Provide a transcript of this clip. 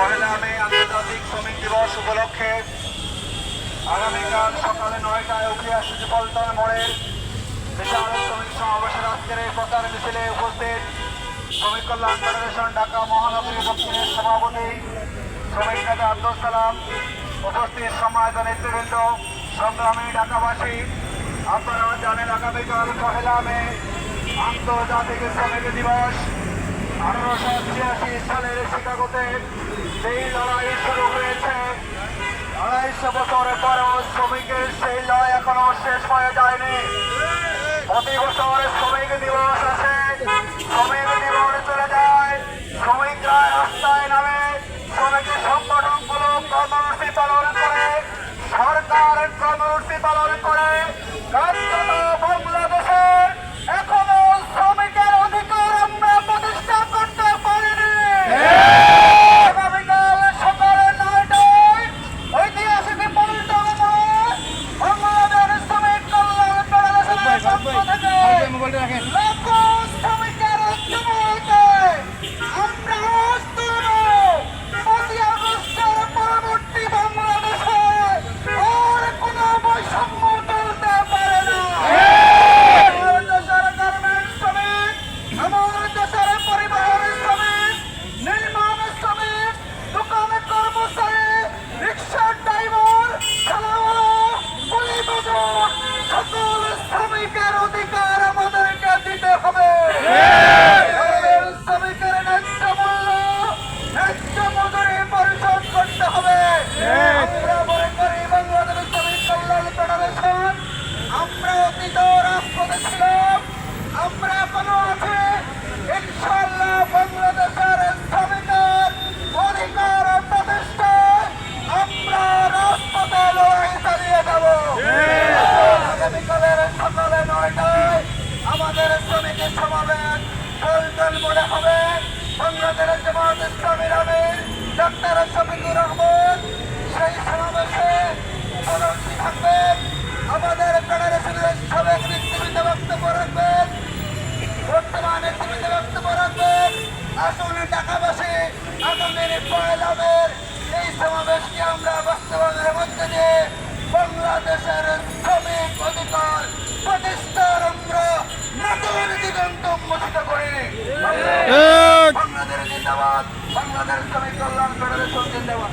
পহেলা মে আন্তর্জাতিক শ্রমিক দিবস উপলক্ষে আগামীকাল সকালে নয়টায় উঠে আসছে পল্টন মোড়ের বিশাল শ্রমিক সমাবেশের আজকের এই প্রচার মিছিলে উপস্থিত শ্রমিক কল্যাণ ফেডারেশন, ঢাকা মহানগরী দক্ষিণের সভাপতি, শ্রমিক নেতা আব্দুল সালাম, উপস্থিত সমাজ নেতৃবৃন্দ, সংগ্রামী ঢাকাবাসী, আপনারা জানেন আগামীকাল পহেলা মে আন্তর্জাতিক শ্রমিক দিবস। আঠারোশো ছিয়াশি সালের শিকাগোতে সেই লড়াই শুরু হয়েছে আড়াইশো বছর পরেও শ্রমিকের সেই লড়াই এখনও শেষ হয়ে যায়নি। প্রতি বছর শ্রমিক দিবস আছে শ্রমিক ফেডারেশনের পক্ষ সমাবেশ পল্টন মোড়ে হবে। বাংলাদেশ জামাত ইসলামীর আমির ডাক্তার শফিকুর রহমান, সেই সমাবেশে উপলব্ধি থাকবেন। আমাদের ফেডারেশনের সাবেক নেতৃবৃন্দ বক্তব্য রাখবেন। বর্তমান নেতৃবৃন্দ বক্তব্য রাখবেন। আসুন ঢাকাবাসী আগামীর পয়লামের এই সমাবেশকে আমরা বাস্তবায়নের মধ্যে দিয়ে আমাদের শ্রমিক কল্যাণ ফেডারেশন জিন্দাবাদ